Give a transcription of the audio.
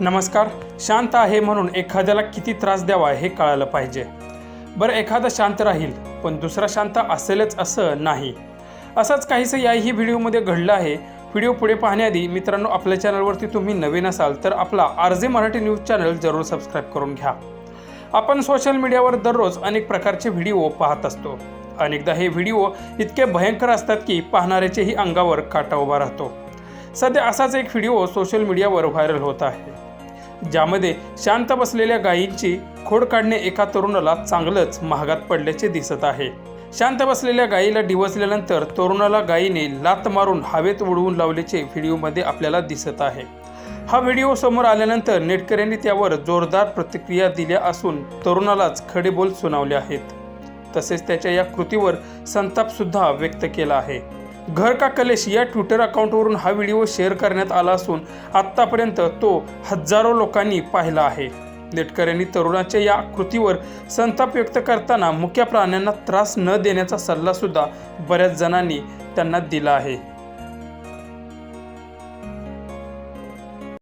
नमस्कार शांत आहे म्हणून एखाद्याला किती त्रास द्यावा हे कळालं पाहिजे. बरं एखादा शांत राहील पण दुसरा शांत असेलच असं नाही. असंच काहीसं याही व्हिडिओमध्ये घडलं आहे. व्हिडिओ पुढे पाहण्याआधी मित्रांनो आपल्या चॅनलवरती तुम्ही नवीन असाल तर आपला R J Marathi news channel जरूर सबस्क्राईब करून घ्या. आपण सोशल मीडियावर दररोज अनेक प्रकारचे व्हिडिओ पाहत असतो. अनेकदा हे व्हिडिओ इतके भयंकर असतात की पाहणाऱ्याचेही अंगावर काटा उभा राहतो. सध्या असाच एक व्हिडिओ सोशल मीडियावर व्हायरल होत आहे. ज्यामध्ये शांत बसलेल्या गायींची खोड काढणे एका तरुणाला चांगलंच महागात पडल्याचे दिसत आहे. शांत बसलेल्या गायीला डिवचल्यानंतर तरुणाला गायीने लात मारून हवेत उडवून लावल्याचे व्हिडिओमध्ये आपल्याला दिसत आहे. हा व्हिडिओ समोर आल्यानंतर नेटकऱ्यांनी त्यावर जोरदार प्रतिक्रिया दिल्या असून तरुणालाच खडे बोल सुनावले आहेत. तसेच त्याच्या या कृतीवर संतापसुद्धा व्यक्त केला आहे. घर का कलेश या ट्विटर अकाउंटवरून हा व्हिडिओ शेअर करण्यात आला असून आत्तापर्यंत तो हजारो लोकांनी पाहिला आहे. नेटकर यांनी तरुणाच्या या कृतीवर संताप व्यक्त करताना मुख्य प्राण्यांना त्रास न देण्याचा सल्ला सुद्धा बऱ्याच जणांनी त्यांना दिला आहे.